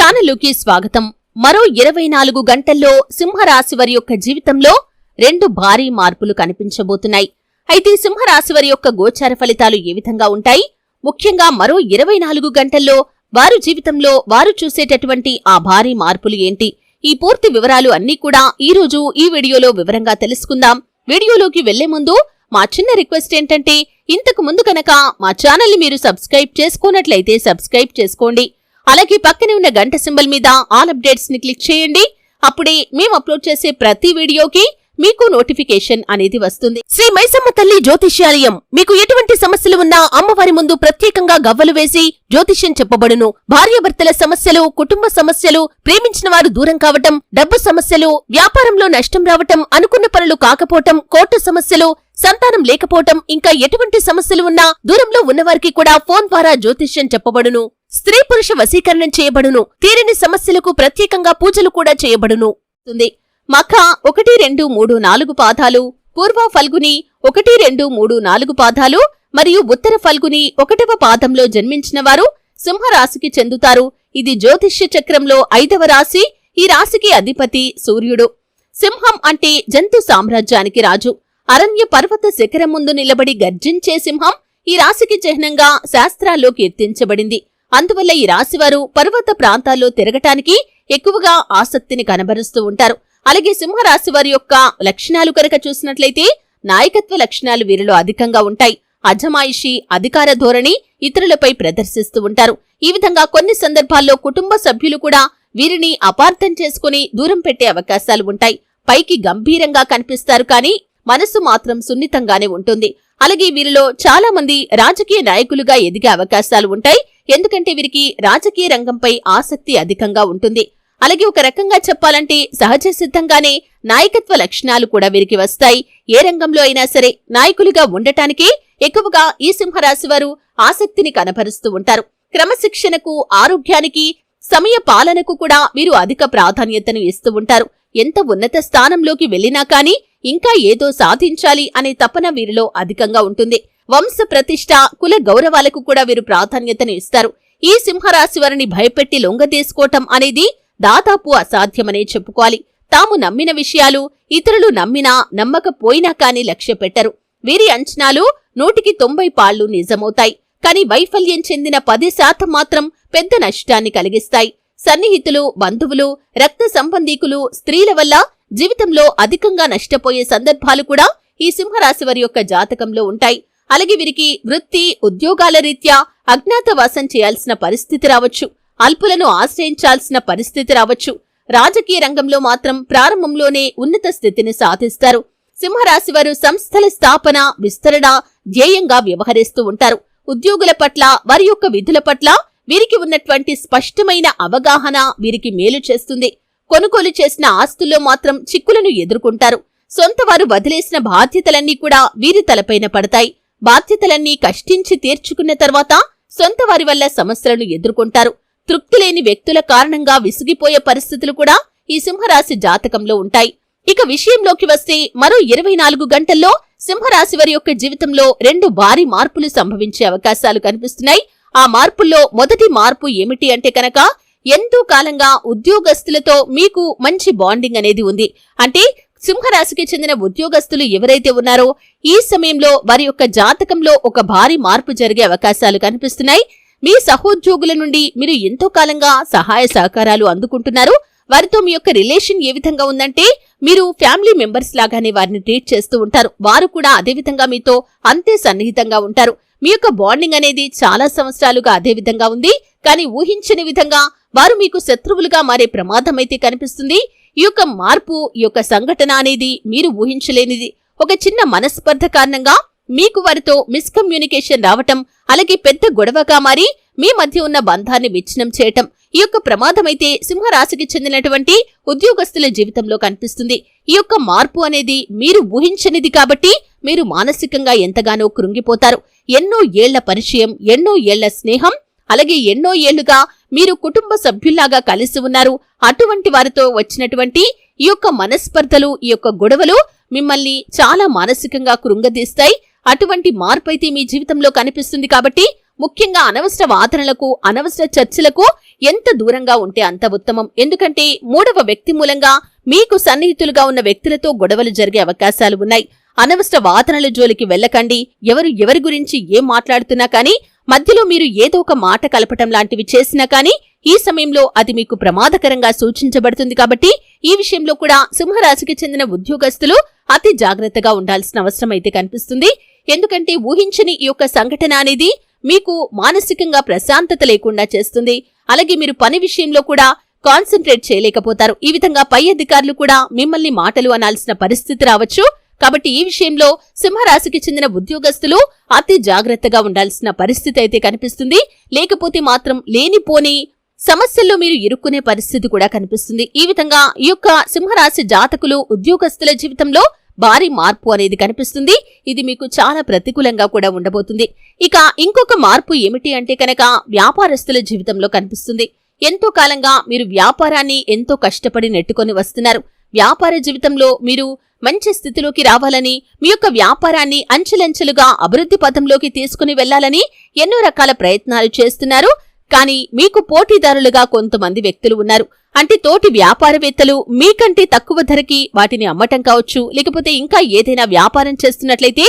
ఛానలుకి స్వాగతం. మరో ఇరవై నాలుగు గంటల్లో సింహరాశి వారి యొక్క జీవితంలో రెండు భారీ మార్పులు కనిపించబోతున్నాయి. అయితే సింహరాశి వారి యొక్క గోచార ఫలితాలు ఏ విధంగా ఉంటాయి? ముఖ్యంగా మరో ఇరవై నాలుగు గంటల్లో వారు జీవితంలో వారు చూసేటటువంటి ఆ భారీ మార్పులు ఏంటి? ఈ పూర్తి వివరాలు అన్నీ కూడా ఈ రోజు ఈ వీడియోలో వివరంగా తెలుసుకుందాం. వీడియోలోకి వెళ్ళే ముందు మా చిన్న రిక్వెస్ట్ ఏంటంటే ఇంతకు ముందు కనుక మా ఛానల్ని మీరు సబ్స్క్రైబ్ చేసుకున్నట్లయితే సబ్స్క్రైబ్ చేసుకోండి. అలాగే పక్కనే ఉన్న గంట సింబల్ మీద ఆల్ అప్డేట్స్ని క్లిక్ చేయండి. అప్పుడే మేము అప్లోడ్ చేసే ప్రతి వీడియోకి మీకు నోటిఫికేషన్ అనేది వస్తుంది. శ్రీ మైసమ్మ తల్లి జ్యోతిష్యాలయం మీకు ఎటువంటి సమస్యలు ఉన్నా అమ్మవారి ముందు ప్రత్యేకంగా గవ్వలు వేసి జ్యోతిష్యం చెప్పబడును. భార్యాభర్తల సమస్యలు కుటుంబ సమస్యలు ప్రేమించిన వారు దూరం కావటం డబ్బు సమస్యలు వ్యాపారంలో నష్టం రావటం అనుకున్న పనులు కాకపోవటం కోర్టు సమస్యలు సంతానం లేకపోవటం ఇంకా ఎటువంటి సమస్యలు ఉన్నా దూరంలో ఉన్నవారికి కూడా ఫోన్ ద్వారా జ్యోతిష్యం చెప్పబడును. స్త్రీ పురుష వశీకరణం చేయబడును. తీరని సమస్యలకు ప్రత్యేకంగా పూజలు కూడా చేయబడును. ఉంది. మఖ ఒకటి రెండు మూడు నాలుగు పాదాలు పూర్వ ఫల్గుని ఒకటి రెండు మూడు నాలుగు పాదాలు మరియు ఉత్తర ఫల్గుని ఒకటవ పాదంలో జన్మించిన వారు సింహరాశికి చెందుతారు. ఇది జ్యోతిష్య చక్రంలో ఐదవ రాశి ఈ రాశికి అధిపతి సూర్యుడు. సింహం అంటే జంతు సామ్రాజ్యానికి రాజు. అరణ్య పర్వత శిఖరం ముందు నిలబడి గర్జించే సింహం ఈ రాశికి చిహ్నంగా శాస్త్రాల్లోకి ఎత్తించబడింది. అందువల్ల ఈ రాశివారు పర్వత ప్రాంతాల్లో తిరగటానికి ఎక్కువగా ఆసక్తిని కనబరుస్తూ ఉంటారు. అలాగే సింహరాశి వారి యొక్క లక్షణాలు కనుక చూసినట్లయితే నాయకత్వ లక్షణాలు వీరిలో అధికంగా ఉంటాయి. అజమాయిషి అధికార ధోరణి ఇతరులపై ప్రదర్శిస్తూ ఉంటారు. ఈ విధంగా కొన్ని సందర్భాల్లో కుటుంబ సభ్యులు కూడా వీరిని అపార్థం చేసుకుని దూరం పెట్టే అవకాశాలు ఉంటాయి. పైకి గంభీరంగా కనిపిస్తారు కానీ మనసు మాత్రం సున్నితంగానే ఉంటుంది. అలాగే వీరిలో చాలా మంది రాజకీయ నాయకులుగా ఎదిగే అవకాశాలు ఉంటాయి. ఎందుకంటే వీరికి రాజకీయ రంగంపై ఆసక్తి అధికంగా ఉంటుంది. అలాగే ఒక రకంగా చెప్పాలంటే సహజ సిద్ధంగానే నాయకత్వ లక్షణాలు కూడా వీరికి వస్తాయి. ఏ రంగంలో అయినా సరే నాయకులుగా ఉండటానికి ఎక్కువగా ఈ సింహరాశి వారు ఆసక్తిని కనబరుస్తూ ఉంటారు. క్రమశిక్షణకు ఆరోగ్యానికి సమయ పాలనకు కూడా వీరు అధిక ప్రాధాన్యతను ఇస్తూ ఉంటారు. ఎంత ఉన్నత స్థానంలోకి వెళ్ళినా కానీ ఇంకా ఏదో సాధించాలి అనే తపన వీరిలో అధికంగా ఉంటుంది. వంశ ప్రతిష్ట కుల గౌరవాలకు కూడా వీరు ప్రాధాన్యతను ఇస్తారు. ఈ సింహరాశి వారిని భయపెట్టి లొంగదీసుకోవటం అనేది దాదాపు అసాధ్యమనే చెప్పుకోవాలి. తాము నమ్మిన విషయాలు ఇతరులు నమ్మినా నమ్మకపోయినా కాని లక్ష్య పెట్టరు. వీరి అంచనాలు నూటికి తొంభై పాళ్ళు నిజమవుతాయి. కాని వైఫల్యం చెందిన పది శాతం మాత్రం పెద్ద నష్టాన్ని కలిగిస్తాయి. సన్నిహితులు బంధువులు రక్త సంబంధీకులు స్త్రీల వల్ల జీవితంలో అధికంగా నష్టపోయే సందర్భాలు కూడా ఈ సింహరాశి వారి యొక్క జాతకంలో ఉంటాయి. అలాగే వీరికి వృత్తి ఉద్యోగాల రీత్యా అజ్ఞాతవాసం చేయాల్సిన పరిస్థితి రావచ్చు. అల్పులను ఆశ్రయించాల్సిన పరిస్థితి రావచ్చు. రాజకీయ రంగంలో మాత్రం ప్రారంభంలోనే ఉన్నత స్థితిని సాధిస్తారు. సింహరాశి వారు సంస్థల స్థాపన విస్తరణ ధ్యేయంగా వ్యవహరిస్తూ ఉంటారు. ఉద్యోగుల పట్ల వారి యొక్క విధుల పట్ల వీరికి ఉన్నటువంటి స్పష్టమైన అవగాహన వీరికి మేలు చేస్తుంది. కొనుగోలు చేసిన ఆస్తుల్లో మాత్రం చిక్కులను ఎదుర్కొంటారు. సొంత వారు వదిలేసిన బాధ్యతలన్నీ కూడా వీరి తలపైన పడతాయి. బాధ్యతలన్నీ కష్టించి తీర్చుకున్న తర్వాత సొంత వారి వల్ల సమస్యలను ఎదుర్కొంటారు. తృప్తి లేని వ్యక్తుల కారణంగా విసిగిపోయే పరిస్థితులు కూడా ఈ సింహరాశి జాతకంలో ఉంటాయి. ఇక విషయంలోకి వస్తే మరో ఇరవై నాలుగు గంటల్లో సింహరాశి వారి యొక్క జీవితంలో రెండు భారీ మార్పులు సంభవించే అవకాశాలు కనిపిస్తున్నాయి. ఆ మార్పుల్లో మొదటి మార్పు ఏమిటి అంటే కనుక ఎంతో కాలంగా ఉద్యోగస్తులతో మీకు మంచి బాండింగ్ అనేది ఉంది. అంటే సింహరాశికి చెందిన ఉద్యోగస్తులు ఎవరైతే ఉన్నారో ఈ సమయంలో వారి యొక్క జాతకంలో ఒక భారీ మార్పు జరిగే అవకాశాలు కనిపిస్తున్నాయి. మీ సహోద్యోగుల నుండి మీరు ఎంతో కాలంగా సహాయ సహకారాలు అందుకుంటున్నారు. వారితో మీ యొక్క రిలేషన్ ఏ విధంగా ఉందంటే మీరు ఫ్యామిలీ మెంబర్స్ లాగానే వారిని ట్రీట్ చేస్తూ ఉంటారు. వారు కూడా అదే విధంగా మీతో అంతే సన్నిహితంగా ఉంటారు. మీ యొక్క బాండింగ్ అనేది చాలా సంవత్సరాలుగా అదే విధంగా ఉంది. కానీ ఊహించని విధంగా వారు మీకు శత్రువులుగా మారే ప్రమాదం అయితే కనిపిస్తుంది. ఈ యొక్క మార్పు ఈ యొక్క సంఘటన అనేది మీరు ఊహించలేనిది. ఒక చిన్న మనస్పర్ధ కారణంగా మీకు వారితో మిస్కమ్యూనికేషన్ రావటం అలాగే పెద్ద గొడవగా మారి మీ మధ్య ఉన్న బంధాన్ని విచ్ఛిన్నం చేయటం ఈ యొక్క ప్రమాదమైతే సింహరాశికి చెందినటువంటి ఉద్యోగస్తుల జీవితంలో కనిపిస్తుంది. ఈ యొక్క మార్పు అనేది మీరు ఊహించనిది కాబట్టి మీరు మానసికంగా ఎంతగానో కృంగిపోతారు. ఎన్నో ఏళ్ళ పరిచయం ఎన్నో ఏళ్ళ స్నేహం అలాగే ఎన్నో ఏళ్ళుగా మీరు కుటుంబ సభ్యుల్లాగా కలిసి ఉన్నారు. అటువంటి వారితో వచ్చినటువంటి ఈ యొక్క మనస్పర్ధలు ఈ యొక్క గొడవలు మిమ్మల్ని చాలా మానసికంగా కృంగదీస్తాయి. అటువంటి మార్పైతే మీ జీవితంలో కనిపిస్తుంది కాబట్టి ముఖ్యంగా అనవసర వాదనలకు అనవసర చర్చలకు ఎంత దూరంగా ఉంటే అంత ఉత్తమం. ఎందుకంటే మూడవ వ్యక్తి మూలంగా మీకు సన్నిహితులుగా ఉన్న వ్యక్తులతో గొడవలు జరిగే అవకాశాలు ఉన్నాయి. అనవసర వాదనల జోలికి వెళ్ళకండి. ఎవరు ఎవరి గురించి ఏం మాట్లాడుతున్నా కానీ మధ్యలో మీరు ఏదో ఒక మాట కలపటం లాంటివి చేసినా కానీ ఈ సమయంలో అది మీకు ప్రమాదకరంగా సూచించబడుతుంది కాబట్టి ఈ విషయంలో కూడా సింహరాశికి చెందిన ఉద్యోగస్తులు అతి జాగ్రత్తగా ఉండాల్సిన అవసరం అయితే కనిపిస్తుంది. ఎందుకంటే ఊహించని ఈ యొక్క సంఘటన అనేది మీకు మానసికంగా ప్రశాంతత లేకుండా చేస్తుంది. అలాగే మీరు పని విషయంలో కూడా కాన్సన్ట్రేట్ చేయలేకపోతారు. ఈ విధంగా పై అధికారులు కూడా మిమ్మల్ని మాటలు అనాల్సిన పరిస్థితి రావచ్చు. కాబట్టి ఈ విషయంలో సింహరాశికి చెందిన ఉద్యోగస్తులు అతి జాగ్రత్తగా ఉండాల్సిన పరిస్థితి అయితే కనిపిస్తుంది. లేకపోతే మాత్రం లేనిపోని సమస్యల్లో మీరు ఇరుక్కునే పరిస్థితి కూడా కనిపిస్తుంది. ఈ విధంగా ఈ యొక్క సింహరాశి జాతకులు ఉద్యోగస్తుల జీవితంలో భారీ మార్పు అనేది కనిపిస్తుంది. ఇది మీకు చాలా ప్రతికూలంగా కూడా ఉండబోతుంది. ఇక ఇంకొక మార్పు ఏమిటి అంటే కనుక వ్యాపారస్తుల జీవితంలో కనిపిస్తుంది. ఎంతో కాలంగా మీరు వ్యాపారాన్ని ఎంతో కష్టపడి నెట్టుకొని వస్తున్నారు. వ్యాపార జీవితంలో మీరు మంచి స్థితిలోకి రావాలని మీ యొక్క వ్యాపారాన్ని అంచెలంచెలుగా అభివృద్ధి పథంలోకి తీసుకుని వెళ్ళాలని ఎన్నో రకాల ప్రయత్నాలు చేస్తున్నారు. కానీ మీకు పోటీదారులుగా కొంతమంది వ్యక్తులు ఉన్నారు. అంటే తోటి వ్యాపారవేత్తలు మీకంటే తక్కువ ధరకి వాటిని అమ్మటం కావచ్చు లేకపోతే ఇంకా ఏదైనా వ్యాపారం చేస్తున్నట్లయితే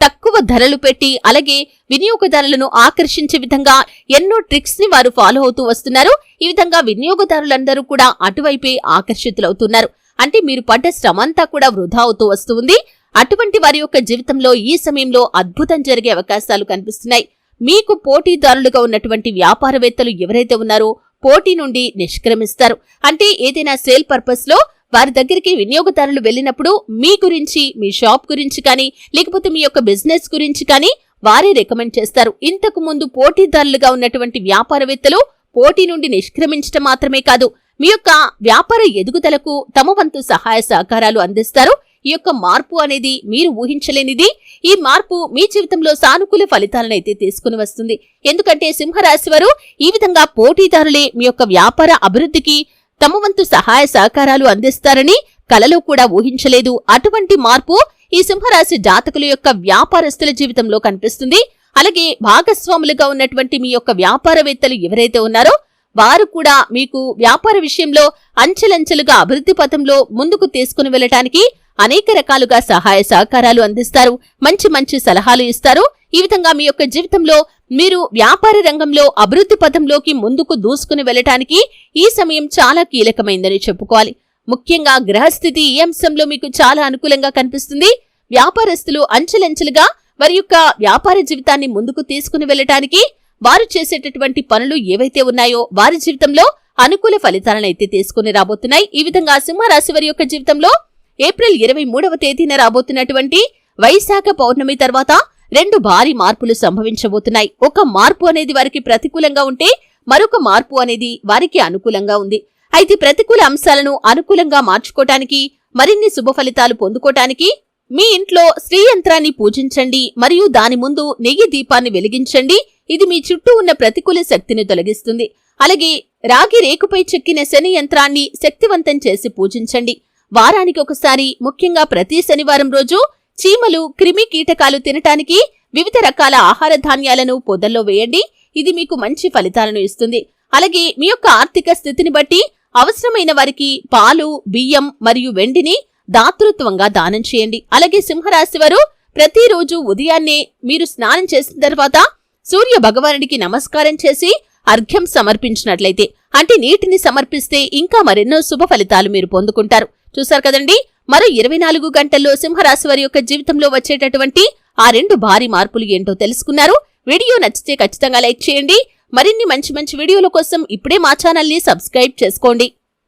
తక్కువ ధరలు పెట్టి అలాగే వినియోగదారులను ఆకర్షించే విధంగా ఎన్నో ట్రిక్స్ని వారు ఫాలో అవుతూ వస్తున్నారు. ఈ విధంగా వినియోగదారులందరూ కూడా అటువైపే ఆకర్షితులవుతున్నారు. అంటే మీరు పడ్డ శ్రమంతా కూడా వృధా అవుతూ వస్తుంది అటువంటి వారి యొక్క జీవితంలో ఈ సమయంలో అద్భుతం జరిగే అవకాశాలు కనిపిస్తున్నాయి. మీకు పోటీదారులుగా ఉన్నటువంటి వ్యాపారవేత్తలు ఎవరైతే ఉన్నారో పోటీ నుండి నిష్క్రమిస్తారు. అంటే ఏదైనా సేల్ పర్పస్లో వారి దగ్గరికి వినియోగదారులు వెళ్ళినప్పుడు మీ గురించి మీ షాప్ గురించి కానీ లేకపోతే మీ యొక్క బిజినెస్ గురించి కానీ వారే రికమెండ్ చేస్తారు. ఇంతకు ముందు పోటీదారులుగా ఉన్నటువంటి వ్యాపారవేత్తలు పోటీ నుండి నిష్క్రమించడం మాత్రమే కాదు మీ యొక్క వ్యాపార ఎదుగుదలకు తమ వంతు సహాయ సహకారాలు అందిస్తారు. ఈ యొక్క మార్పు అనేది మీరు ఊహించలేనిది. ఈ మార్పు మీ జీవితంలో సానుకూల ఫలితాలను అయితే తీసుకుని వస్తుంది. ఎందుకంటే సింహరాశి వారు ఈ విధంగా పోటీదారులే మీ యొక్క వ్యాపార అభివృద్ధికి తమ వంతు సహాయ సహకారాలు అందిస్తారని కలలో కూడా ఊహించలేదు. అటువంటి మార్పు ఈ సింహరాశి జాతకుల యొక్క వ్యాపారస్తుల జీవితంలో కనిపిస్తుంది. అలాగే భాగస్వాములుగా ఉన్నటువంటి మీ యొక్క వ్యాపారవేత్తలు ఎవరైతే ఉన్నారో వారు కూడా మీకు వ్యాపార విషయంలో అంచెలంచెలుగా అభివృద్ధి పథంలో ముందుకు తీసుకుని వెళ్ళటానికి అనేక రకాలుగా సహాయ సహకారాలు అందిస్తారు. మంచి మంచి సలహాలు ఇస్తారు. ఈ విధంగా మీ యొక్క జీవితంలో మీరు వ్యాపార రంగంలో అభివృద్ధి పథంలోకి ముందుకు దూసుకుని వెళ్ళటానికి ఈ సమయం చాలా కీలకమైందని చెప్పుకోవాలి. ముఖ్యంగా గ్రహస్థితి ఈ అంశంలో మీకు చాలా అనుకూలంగా కనిపిస్తుంది. వ్యాపారస్తులు అంచెలంచెలుగా వారి యొక్క వ్యాపార జీవితాన్ని ముందుకు తీసుకుని వెళ్ళటానికి వారు చేసేటటువంటి పనులు ఏవైతే ఉన్నాయో వారి జీవితంలో అనుకూల ఫలితాలను అయితే తీసుకుని రాబోతున్నాయి. ఈ విధంగా సింహరాశి వారి యొక్క జీవితంలో ఏప్రిల్ ఇరవై మూడవ తేదీన రాబోతున్నటువంటి వైశాఖ పౌర్ణమి తర్వాత రెండు భారీ మార్పులు సంభవించబోతున్నాయి. ఒక మార్పు అనేది వారికి ప్రతికూలంగా ఉంటే మరొక మార్పు అనేది వారికి అనుకూలంగా ఉంది. అయితే ప్రతికూల అంశాలను అనుకూలంగా మార్చుకోటానికి మరిన్ని శుభ ఫలితాలు పొందుకోటానికి మీ ఇంట్లో శ్రీ యంత్రాన్ని పూజించండి మరియు దాని ముందు నెయ్యి దీపాన్ని వెలిగించండి. ఇది మీ చుట్టూ ఉన్న ప్రతికూల శక్తిని తొలగిస్తుంది. అలాగే రాగి రేకుపై చెక్కిన శని యంత్రాన్ని శక్తివంతం చేసి పూజించండి. వారానికి ఒకసారి ముఖ్యంగా ప్రతి శనివారం రోజు చీమలు క్రిమి కీటకాలు తినటానికి వివిధ రకాల ఆహార ధాన్యాలను పొదల్లో వేయండి. ఇది మీకు మంచి ఫలితాలను ఇస్తుంది. అలాగే మీ యొక్క ఆర్థిక స్థితిని బట్టి అవసరమైన వారికి పాలు బియ్యం మరియు వెండిని దాతృత్వంగా దానం చేయండి. అలాగే సింహరాశి వారు ప్రతిరోజు ఉదయాన్నే మీరు స్నానం చేసిన తర్వాత సూర్య భగవానుడికి నమస్కారం చేసి అర్ఘ్యం సమర్పించినట్లయితే అంటే నీటిని సమర్పిస్తే ఇంకా మరెన్నో శుభ ఫలితాలు మీరు పొందుకుంటారు. చూశారు కదండి? మరో ఇరవై నాలుగు గంటల్లో సింహరాశి వారి యొక్క జీవితంలో వచ్చేటటువంటి ఆ రెండు భారీ మార్పులు ఏంటో తెలుసుకున్నారు. వీడియో నచ్చితే ఖచ్చితంగా లైక్ చేయండి. మరిన్ని మంచి మంచి వీడియోల కోసం ఇప్పుడే మా ఛానల్ని సబ్స్క్రైబ్ చేసుకోండి.